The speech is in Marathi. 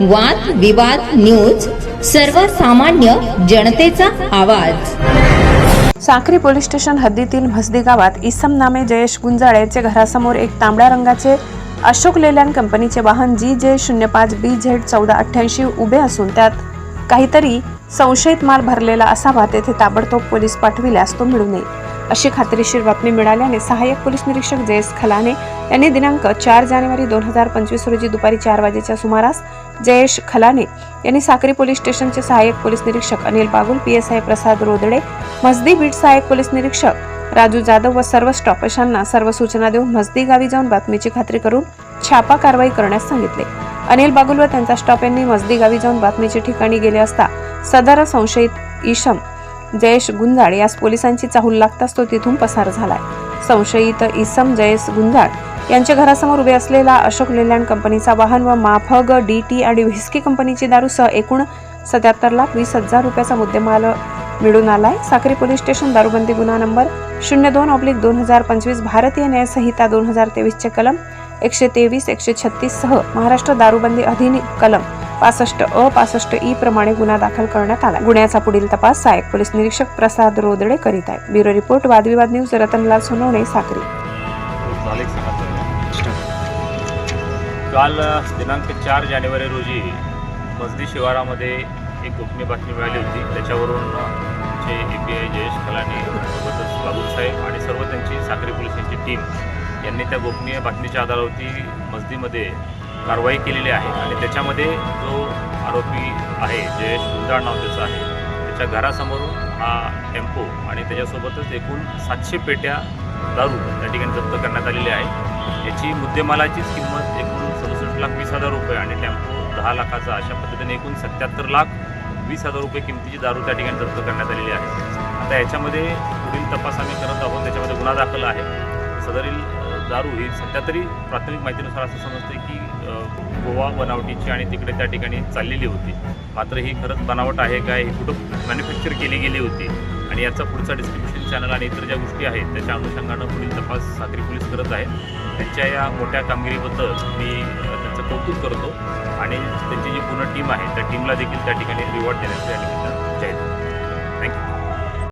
वाद विवाद न्यूज सर्वसामान्य जनतेचा आवाज. साक्री पोलीस स्टेशन हद्दीतील म्हसदी गावात इसम नामे जयेश गुंजाळ यांच्या घरासमोर एक तांबड्या रंगाचे अशोक लेलँड कंपनीचे वाहन जी जे शून्य पाच बी झेड चौदा अठ्ठ्याऐंशी उभे असून त्यात काहीतरी संशयित माल भरलेला असावा तेथे ताबडतोब पोलीस पाठविल्यास तो मिळू नये. अशी खात्रीशीर बातमी मिळाल्याने सहाय्यक पोलीस निरीक्षक जयेश खलाने यांनी दिनांक चार जानेवारी दोन हजार पंचवीस रोजी दुपारी चार वाजेच्या सुमारास जयेश खलाने यांनी साक्री पोलीस स्टेशनचे सहाय्यक पोलीस निरीक्षक Anil Bagul P S I Prasad Rodade मजदी beat सहाय्यक पोलीस निरीक्षक राजू जाधव व सर्व स्टॉपेशांना सर्व सूचना देऊन मसदी गावी जाऊन बातमीची खात्री करून छापा कारवाई करण्यास सांगितले. अनिल बागुल व त्यांचा स्टॉप यांनी मसदी गावी जाऊन बातमीच्या ठिकाणी गेले असता सदर संशयित ईशम जयेश गुंजाड यास पोलिसांची चाहूल लागताच तो तिथून पसार झालाय. संशयित इसम जयेश गुंजाड यांच्या घरासमोर उभे असलेला अशोक लेलँड कंपनीचा वाहन व माफग डी टी आणि व्हिस्की कंपनीची दारूसह एकूण सत्याहत्तर लाख वीस हजार रुपयाचा मुद्देमाल मिळून आलाय. साक्री पोलीस स्टेशन दारूबंदी गुन्हा नंबर शून्य दोन ऑब्लिक दोन हजार पंचवीस भारतीय न्याय संहिता दोन हजार तेवीसचे कलम एकशे तेवीस एकशे छत्तीस सह महाराष्ट्र दारूबंदी अधिनियम कलम पासष्ट अ पासष्ट ई प्रमाणे गुन्हा दाखल करण्यात आला. गुन्ह्याचा पुढील तपास सहाय्यक पोलीस निरीक्षक प्रसाद रोदडे करीत आहेत. Bureau report Vadvivad news Ratanlal Sonawane Sakhari काल दिनांक चार जानेवारी रोजी मजदी शिवारामध्ये एक गोपनीय बातमी मिळाली होती. त्याच्यावरून जे A P I Jayesh Kalani सोबतच बाबूसाहेब आणि सर्व त्यांची साखरी पोलिसांची टीम यांनी त्या गोपनीय बातमीच्या आधारावरती मस्जिदीमध्ये कारवाई केलेली आहे आणि त्याच्यामध्ये जो आरोपी आहे जयेश गुंजाळ नाव त्याचं आहे त्याच्या घरासमोरून हा टेम्पो आणि त्याच्यासोबतच एकूण सातशे पेट्या दारू त्या ठिकाणी जप्त करण्यात आलेली आहे. याची मुद्देमालाचीच किंमत एकूण सदुसष्ट लाख वीस हजार रुपये आणि टेम्पो दहा लाखाचा अशा पद्धतीने एकूण सत्याहत्तर लाख वीस हजार रुपये किमतीची दारू त्या ठिकाणी जप्त करण्यात आलेली आहे. आता याच्यामध्ये पुढील तपास आम्ही करत आहोत त्याच्यामध्ये गुन्हा दाखल आहे. सदरील दारू ही सध्या तरी प्राथमिक माहितीनुसार असं समजते की गोवा बनावटीची आणि तिकडे त्या ठिकाणी चाललेली होती. मात्र ही खरंच बनावट आहे काय हे कुठं मॅन्युफॅक्चर केली गेली होती? आणि याचा पुढचा डिस्क्रिप्शन चॅनल आणि इतर ज्या गोष्टी आहेत त्याच्या अनुषंगानं पुढील तपास सागरी पोलीस करत आहेत. त्यांच्या या मोठ्या कामगिरीबद्दल मी त्यांचं कौतुक करतो आणि त्यांची जी पूर्ण टीम आहे त्या टीमला देखील त्या ठिकाणी रिवॉर्ड देण्याचं या निमित्तानं जाहीर थँक्यू